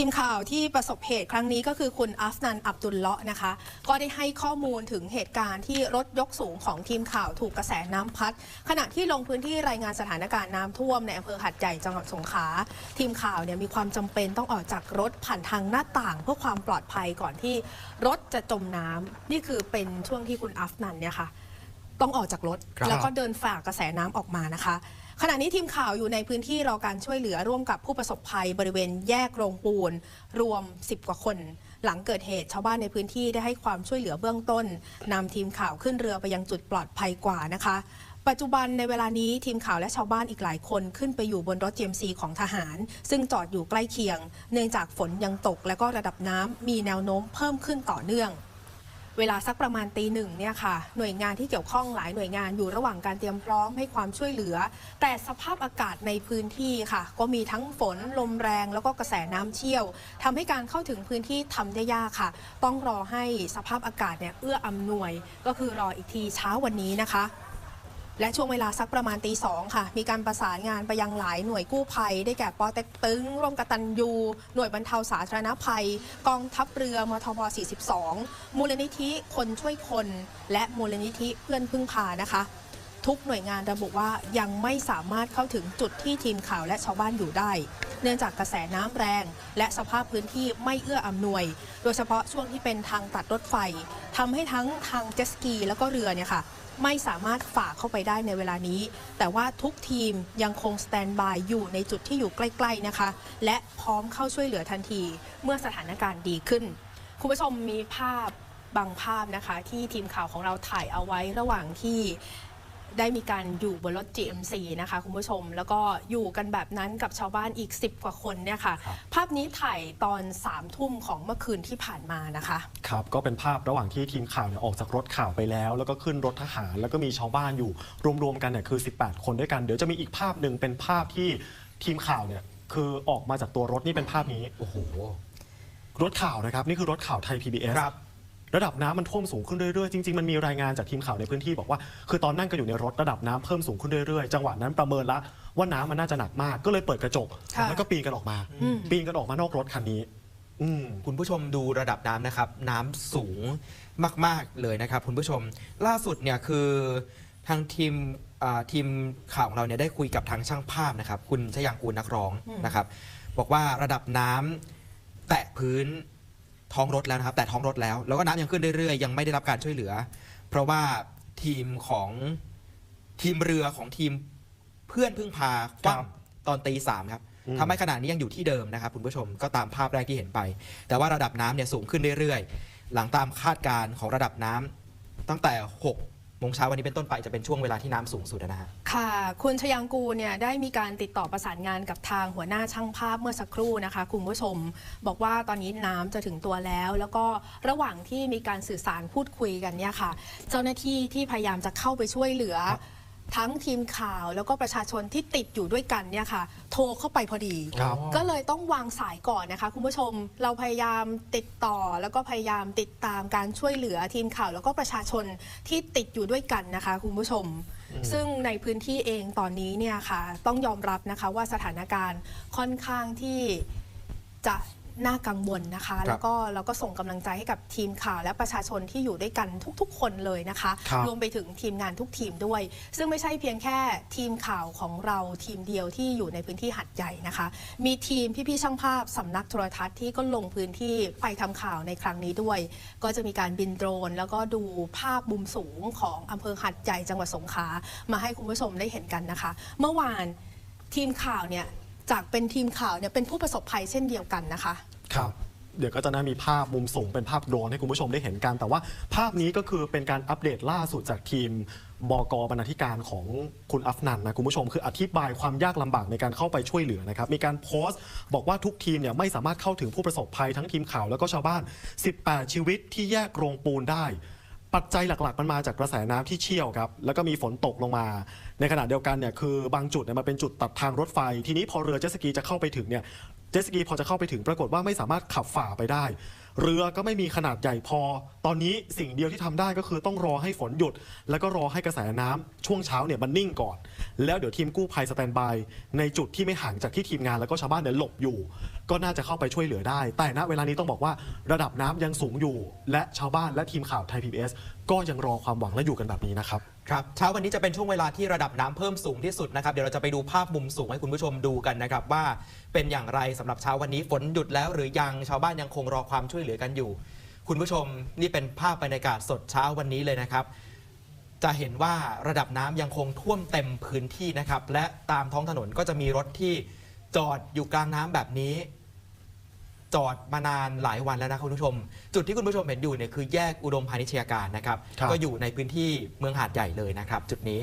ทีมข่าวที่ประสบเหตุครั้งนี้ก็คือคุณอัฟนันอับดุลเลาะห์นะคะ ก็ได้ให้ข้อมูลถึงเหตุการณ์ที่รถยกสูงของทีมข่าวถูกกระแสน้ำพัด ขณะที่ลงพื้นที่รายงานสถานการณ์น้ำท่วมในอำเภอหัดใหญ่จังหวัดสงขลาทีมข่าวเนี่ยมีความจำเป็นต้องออกจากรถผ่านทางหน้าต่าง เพื่อความปลอดภัยก่อนที่รถจะจมน้ำนี่คือเป็นช่วงที่คุณอัฟนันเนี่ยค่ะต้องออกจากรถครับแล้วก็เดินฝ่ากระแสน้ำออกมานะคะ ขณะนี้ทีมข่าวอยู่ในพื้นที่รอการช่วยเหลือร่วมกับผู้ประสบภัยบริเวณแยกโรงปูน รวม 10 กว่าคน หลังเกิดเหตุชาวบ้านในพื้นที่ได้ให้ความช่วยเหลือเบื้องต้นนำทีมข่าวขึ้นเรือไปยังจุดปลอดภัยกว่านะคะ ปัจจุบันในเวลานี้ทีมข่าวและชาวบ้านอีกหลายคนขึ้นไปอยู่บนรถ GMC ของทหาร ซึ่งจอดอยู่ใกล้เคียง เนื่องจากฝนยังตกและก็ระดับน้ำมีแนวโน้มเพิ่มขึ้นต่อเนื่อง เวลาสักประมาณตีหนึ่งเนี่ยค่ะ หน่วยงานที่เกี่ยวข้องหลายหน่วยงานอยู่ระหว่างการเตรียมพร้อมให้ความช่วยเหลือ แต่สภาพอากาศในพื้นที่ค่ะ ก็มีทั้งฝนลมแรงแล้วก็กระแสน้ำเชี่ยวทำให้การเข้าถึงพื้นที่ทำได้ยากค่ะ ต้องรอให้สภาพอากาศเนี่ยเอื้ออำนวย ก็คือรออีกทีเช้าวันนี้นะคะ และช่วงเวลาสักประมาณตีสองค่ะ มีการประสานงานไปยังหลายหน่วยกู้ภัย ได้แก่ปอเต็กตึง ร่วมกตันยู หน่วยบรรเทาสาธารณภัย กองทัพเรือมทบ 42 มูลนิธิคนช่วยคน และมูลนิธิเพื่อนพึ่งพานะคะ ทุกหน่วยงานระบุว่ายังไม่สามารถเข้าถึงจุดที่ทีมข่าวและชาวบ้านอยู่ได้ เนื่องจากกระแสน้ำแรง และสภาพพื้นที่ไม่เอื้ออำนวย โดยเฉพาะช่วงที่เป็นทางตัดรถไฟทำให้ทั้งทางเจสกี แล้วก็เรือเนี่ยค่ะไม่สามารถฝ่าเข้าไปได้ในเวลานี้ แต่ว่าทุกทีมยังคงสแตนบายอยู่ในจุดที่อยู่ใกล้ ๆนะคะ และพร้อมเข้าช่วยเหลือทันที เมื่อสถานการณ์ดีขึ้น คุณผู้ชมมีภาพบางภาพนะคะ ที่ทีมข่าวของเราถ่ายเอาไว้ระหว่างที่ ได้มีการอยู่บนรถ GMC นะคะคุณผู้ชม แล้วก็อยู่กันแบบนั้นกับชาวบ้านอีก 10 กว่าคนเนี่ยค่ะ ภาพนี้ถ่ายตอน3ามทุ่มของเมื่อคืนที่ผ่านมานะคะ ครับ ก็เป็นภาพระหว่างที่ทีมข่าวเนี่ยออกจากรถข่าวไปแล้ว แล้วก็ขึ้นรถทหาร แล้วก็มีชาวบ้านอยู่รวมๆกันเนี่ยคือ 18 คนด้วยกัน เดี๋ยวจะมีอีกภาพหนึ่งเป็นภาพที่ทีมข่าวเนี่ยคือออกมาจากตัวรถนี่เป็นภาพนี้โอ้โหรถข่าวนะครับนี่คือรถข่าวไทย PBS ครับ ระดับน้ำมันท่วมสูงขึ้นเรื่อยๆ จริงๆ มันมีรายงานจากทีมข่าวในพื้นที่บอกว่า คือตอนนั่งกันอยู่ในรถระดับน้ำเพิ่มสูงขึ้นเรื่อยๆ จังหวะนั้นประเมินละว่าน้ำมันน่าจะหนักมาก ก็เลยเปิดกระจก ค่ะแล้วก็ปีนกันออกมา อืม ปีนกันออกมานอกรถคันนี้ อืม คุณผู้ชมดูระดับน้ำนะครับ น้ำสูงมากๆเลยนะครับ คุณผู้ชม ล่าสุดเนี่ยคือทางทีมอ่าทีมข่าวของเราเนี่ยได้คุยกับทางช่างภาพนะครับ คุณชยางกูลนักร้องนะครับ บอกว่าระดับน้ำแตะพื้น ท้องรถแล้วนะครับ แต่ท้องรถแล้ว แล้วก็น้ำยังขึ้นเรื่อยๆ ยังไม่ได้รับการช่วยเหลือ เพราะว่าทีมของทีมเรือของทีมเพื่อนพึ่งพาคครับว่ำตอนตีสามครับอืมทำให้ขณะนี้ยังอยู่ที่เดิมนะครับคุณผู้ชมก็ตามภาพแรกที่เห็นไป แต่ว่าระดับน้ำเนี่ยสูงขึ้นเรื่อยๆ หลังตามคาดการณ์ของระดับน้ำตั้งแต่ 6 โมงเช้าวันนี้เป็นต้นไปจะเป็นช่วงเวลาที่น้ำสูงสุดนะฮะค่ะ คุณชยังกูลเนี่ยได้มีการติดต่อประสานงานกับทางหัวหน้าช่างภาพเมื่อสักครู่นะคะคุณผู้ชม บอกว่าตอนนี้น้ำจะถึงตัวแล้ว แล้วก็ระหว่างที่มีการสื่อสารพูดคุยกันเนี่ยค่ะ เจ้าหน้าที่ที่พยายามจะเข้าไปช่วยเหลือ ทั้งทีมข่าวแล้วก็ประชาชนที่ติดอยู่ด้วยกันเนี่ยค่ะ โทรเข้าไปพอดี ครับ ก็เลยต้องวางสายก่อนนะคะ คุณผู้ชมเราพยายามติดต่อแล้วก็พยายามติดตามการช่วยเหลือทีมข่าว แล้วก็ประชาชนที่ติดอยู่ด้วยกันนะคะ คุณผู้ชม ซึ่งในพื้นที่เองตอนนี้เนี่ยค่ะ ต้องยอมรับนะคะว่าสถานการณ์ค่อนข้างที่จะ น่ากังวลนะคะครับแล้วก็เราก็ส่งกำลังใจให้กับทีมข่าว และประชาชนที่อยู่ด้วยกันทุก ๆ คนเลยนะคะครับรวมไปถึงทีมงานทุกทีมด้วย ซึ่งไม่ใช่เพียงแค่ทีมข่าวของเราทีมเดียวที่อยู่ในพื้นที่หัดใหญ่นะคะ มีทีมพี่ๆช่างภาพสำนักโทรทัศน์ที่ก็ลงพื้นที่ไปทำข่าวในครั้งนี้ด้วย ก็จะมีการบินโดรน แล้วก็ดูภาพมุมสูงของอำเภอหัดใหญ่จังหวัดสงขลามาให้คุณผู้ชมได้เห็นกันนะคะ เมื่อวานทีมข่าวเนี่ย จากเป็นทีมข่าวเนี่ยเป็นผู้ประสบภัยเช่นเดียวกันนะคะ ครับเดี๋ยวก็จะน่ามีภาพมุมสูงเป็นภาพโดรนให้คุณผู้ชมได้เห็นกัน แต่ว่าภาพนี้ก็คือเป็นการอัปเดตล่าสุดจากทีมบกบรรณาธิการของคุณอัฟนันนะคุณผู้ชมคืออธิบายความยากลำบากในการเข้าไปช่วยเหลือนะครับมีการโพสต์ บอกว่าทุกทีมเนี่ยไม่สามารถเข้าถึงผู้ประสบภัยทั้งทีมข่าวแล้วก็ชาวบ้าน 18 ชีวิตที่แยกโรงปูนได้ ปัจจัยหลักๆ มันมาจากกระแสน้ำที่เชี่ยวครับ แล้วก็มีฝนตกลงมา ในขณะเดียวกันเนี่ยคือบางจุดเนี่ยมันเป็นจุดตัดทางรถไฟ ทีนี้พอเรือเจสกีจะเข้าไปถึงเนี่ยเจสกีพอจะเข้าไปถึงปรากฏว่าไม่สามารถขับฝ่าไปได้ เรือก็ไม่มีขนาดใหญ่พอ ตอนนี้สิ่งเดียวที่ทำได้ก็คือต้องรอให้ฝนหยุด แล้วก็รอให้กระแสน้ำช่วงเช้าเนี่ยมันนิ่งก่อน แล้วเดี๋ยวทีมกู้ภัยสแตนบายในจุดที่ไม่ห่างจากที่ทีมงานแล้วก็ชาวบ้านเนี่ยหลบอยู่ ก็น่าจะเข้าไปช่วยเหลือได้ แต่ณเวลานี้ต้องบอกว่าระดับน้ำยังสูงอยู่ และชาวบ้านและทีมข่าวไทย PBS ก็ยังรอความหวังและอยู่กันแบบนี้นะครับ ครับเช้าวันนี้จะเป็นช่วงเวลาที่ระดับน้ำเพิ่มสูงที่สุดนะครับ เดี๋ยวเราจะไปดูภาพมุมสูงให้คุณผู้ชมดูกันนะครับว่าเป็นอย่างไรสำหรับเช้าวันนี้ฝนหยุดแล้วหรือยังชาวบ้านยังคงรอความช่วยเหลือกันอยู่ คุณผู้ชมนี่เป็นภาพบรรยากาศสดเช้าวันนี้เลยนะครับ จะเห็นว่าระดับน้ำยังคงท่วมเต็มพื้นที่นะครับ และตามท้องถนนก็จะมีรถที่จอดอยู่กลางน้ำแบบนี้ จอดมานานหลายวันแล้วนะคุณผู้ชม จุดที่คุณผู้ชมเห็นอยู่เนี่ยคือแยกอุดมพาณิชยาการนะครับ ครับ ก็อยู่ในพื้นที่เมืองหาดใหญ่เลยนะครับ จุดนี้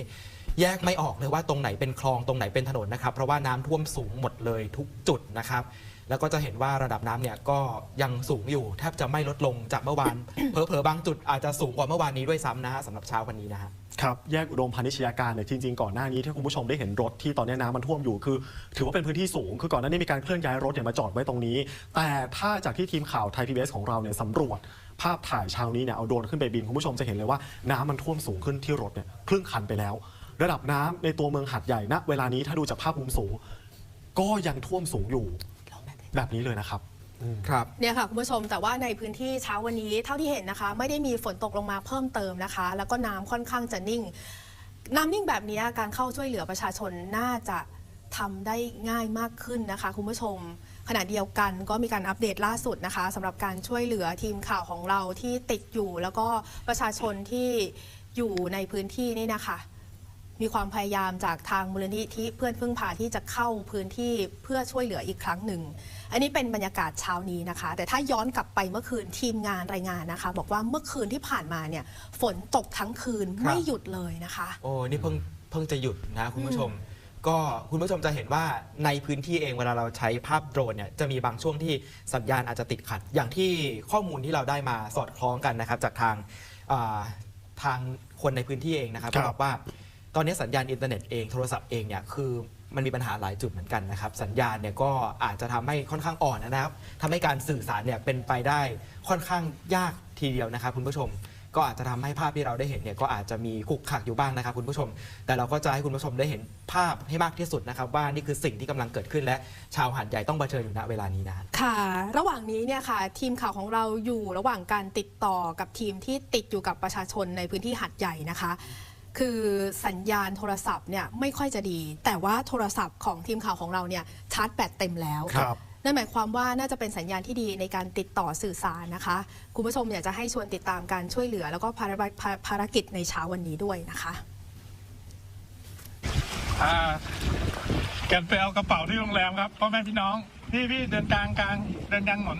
แยกไม่ออกเลยว่าตรงไหนเป็นคลองตรงไหนเป็นถนนนะครับ เพราะว่าน้ำท่วมสูงหมดเลยทุกจุดนะครับ แล้วก็จะเห็นว่าระดับน้ำเนี่ยก็ยังสูงอยู่แทบจะไม่ลดลงจากเมื่อวาน เผลอๆบางจุดอาจจะสูงกว่าเมื่อวานนี้ด้วยซ้ำนะฮะสำหรับเช้าวันนี้นะฮะ ครับแยกอุดมพาณิชยาการเนี่ยจริงๆก่อนหน้านี้ที่คุณผู้ชมได้เห็นรถที่ตอนนี้น้ำมันท่วมอยู่คือ ถือว่าเป็นพื้นที่สูง คือก่อนหน้านี้มีการเคลื่อนย้ายรถเนี่ยมาจอดไว้ตรงนี้ แต่ถ้าจากที่ทีมข่าวไทยพีบีของเราเนี่ยสำรวจ ภาพถ่ายเช้านี้เนี่ยเอาโดรนขึ้นไปบินคุณผู้ชมจะเห็นเลยว่าน้ำมันท่วมสูงขึ้นที่รถเนี่ยครึ่งคันไปแล้ว ระดับน้ำในตัวเมืองหัดใหญ่ณเวลานี้ถ้าดูจากภาพมุมสูง ก็ยังท่วมสูงอยู่ แบบนี้เลยนะครับอืมครับ เนี่ยค่ะคุณผู้ชมแต่ว่าในพื้นที่เช้าวันนี้เท่าที่เห็นนะคะ ไม่ได้มีฝนตกลงมาเพิ่มเติมนะคะ แล้วก็น้ำค่อนข้างจะนิ่ง น้ำนิ่งแบบนี้การเข้าช่วยเหลือประชาชนน่าจะทำได้ง่ายมากขึ้นนะคะ คุณผู้ชม ขณะเดียวกันก็มีการอัปเดตล่าสุดนะคะสำหรับการช่วยเหลือทีมข่าวของเราที่ติดอยู่ แล้วก็ประชาชนที่อยู่ในพื้นที่นี่นะคะ มีความพยายามจากทางมูลนิธิเพื่อนพึ่งพาที่จะเข้าพื้นที่เพื่อช่วยเหลืออีกครั้งหนึ่ง อันนี้เป็นบรรยากาศเช้านี้นะคะ แต่ถ้าย้อนกลับไปเมื่อคืนทีมงานรายงานนะคะ บอกว่าเมื่อคืนที่ผ่านมาเนี่ยฝนตกทั้งคืนครับไม่หยุดเลยนะคะ โอ้นี่เพิ่งเพิ่งจะหยุดนะคุณผู้ชม ก็คุณผู้ชมจะเห็นว่าในพื้นที่เองเวลาเราใช้ภาพโดรนเนี่ยจะมีบางช่วงที่สัญญาณอาจจะติดขัด อย่างที่ข้อมูลที่เราได้มาสอดคล้องกันนะครับจากทางอ่าทางคนในพื้นที่เองนะครับครับก็บอกว่า ตอนนี้สัญญาณอินเทอร์เน็ตเองโทรศัพท์เองเนี่ยคือมันมีปัญหาหลายจุดเหมือนกันนะครับ สัญญาณเนี่ยก็อาจจะทำให้ค่อนข้างอ่อนนะครับทำให้การสื่อสารเนี่ยเป็นไปได้ค่อนข้างยากทีเดียวนะครับคุณผู้ชม ก็อาจจะทำให้ภาพที่เราได้เห็นเนี่ยก็อาจจะมีขุกขักอยู่บ้างนะครับคุณผู้ชม แต่เราก็จะให้คุณผู้ชมได้เห็นภาพให้มากที่สุดนะครับ ว่านี่คือสิ่งที่กำลังเกิดขึ้นและชาวหาดใหญ่ต้องเผชิญอยู่ณเวลานี้นะค่ะ ระหว่างนี้เนี่ยค่ะ ทีมข่าวของเราอยู่ระหว่างการติดต่อกับทีมที่ติดอยู่กับประชาชนในพื้นที่หัดใหญ่นะคะ คือสัญญาณโทรศัพท์เนี่ยไม่ค่อยจะดี แต่ว่าโทรศัพท์ของทีมข่าวของเราเนี่ยชาร์จแบตเต็มแล้วครับนั่นหมายความว่าน่าจะเป็นสัญญาณที่ดีในการติดต่อสื่อสารนะคะ คุณผู้ชมอยากจะให้ชวนติดตามการช่วยเหลือ แล้วก็ภารภาภารกิจในเช้าวันนี้ด้วยนะคะอ่ากันไปเอากระเป๋าที่โรงแรมครับพ่อแม่พี่น้อง พี่พี่เดินกลางกลางเดินกลางถนน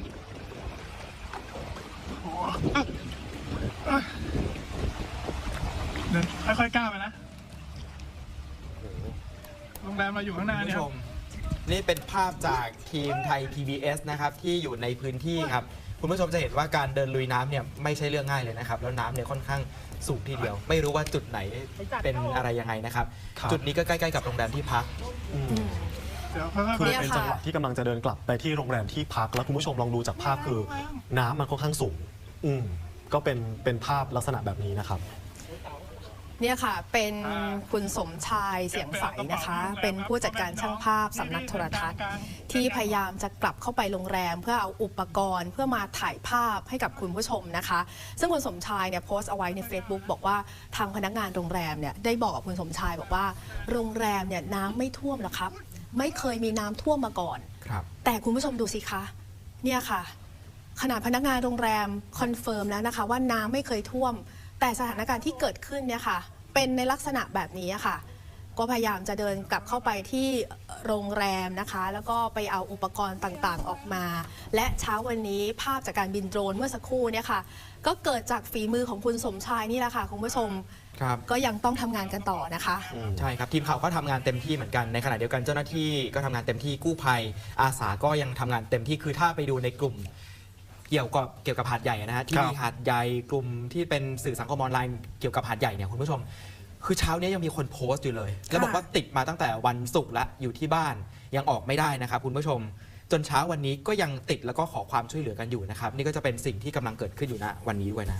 โอ้โหเอ้ย เดินค่อยๆก้าวไปนะโรงแรมเราอยู่ข้างหน้าคุณเนี่ยผู้ชมนี่เป็นภาพจากทีมไทย PBS นะครับที่อยู่ในพื้นที่ครับ คุณผู้ชมจะเห็นว่าการเดินลุยน้ำเนี่ยไม่ใช่เรื่องง่ายเลยนะครับ แล้วน้ำเนี่ยค่อนข้างสูงทีเดียว ไม่รู้ว่าจุดไหนเป็นอะไรยังไงนะครับ ครับ จุดนี้ก็ใกล้ๆกับโรงแรมที่พักอืมเดี๋ยวค่อยๆคือไปเนี่ยเป็นค่ะจังหวะที่กำลังจะเดินกลับไปที่โรงแรมที่พัก แล้วคุณผู้ชมลองดูจากภาพคือ น้ำมันค่อนข้างสูง อืมก็เป็นเป็นภาพลักษณะแบบนี้นะครับ เนี่ยค่ะ เป็นคุณสมชายเสียงใสนะคะ เป็นผู้จัดการช่างภาพสำนักโทรทัศน์ ที่พยายามจะกลับเข้าไปโรงแรม เพื่อเอาอุปกรณ์ เพื่อมาถ่ายภาพให้กับคุณผู้ชมนะคะ ซึ่งคุณสมชายเนี่ยโพสต์เอาไว้ใน Facebook บอกว่าทางพนักงานโรงแรมเนี่ยได้บอกกับคุณสมชายบอกว่า โรงแรมเนี่ยน้ำไม่ท่วมหรอกครับ ไม่เคยมีน้ำท่วมมาก่อนครับแต่คุณผู้ชมดูสิคะเนี่ยค่ะขนาดพนักงานโรงแรมคอนเฟิร์มแล้วนะคะว่าน้ำไม่เคยท่วม แต่สถานการณ์ที่เกิดขึ้นเนี่ยค่ะ เป็นในลักษณะแบบนี้ค่ะ ก็พยายามจะเดินกลับเข้าไปที่โรงแรมนะคะ แล้วก็ไปเอาอุปกรณ์ต่างๆออกมา และเช้าวันนี้ภาพจากการบินโดรนเมื่อสักครู่เนี่ยค่ะ ก็เกิดจากฝีมือของคุณสมชายนี่แหละค่ะคุณผู้ชมครับก็ยังต้องทำงานกันต่อนะคะ ใช่ครับทีมข่าวก็ทำงานเต็มที่เหมือนกันในขณะเดียวกันเจ้าหน้าที่ก็ทำงานเต็มที่กู้ภัย อาสาก็ยังทำงานเต็มที่คือถ้าไปดูในกลุ่มเกี่ยวกับเกี่ยวกับหาดใหญ่นะฮะที่ครับ หาดใหญ่กลุ่มที่เป็นสื่อสังคมออนไลน์เกี่ยวกับหาดใหญ่เนี่ยคุณผู้ชม คือเช้านี้ยังมีคนโพสต์อยู่เลย แล้วบอกว่าติดมาตั้งแต่วันศุกร์ละอยู่ที่บ้านยังออกไม่ได้นะครับคุณผู้ชม จนเช้าวันนี้ก็ยังติดแล้วก็ขอความช่วยเหลือกันอยู่นะครับ นี่ก็จะเป็นสิ่งที่กำลังเกิดขึ้นอยู่ณวันนี้ด้วยนะ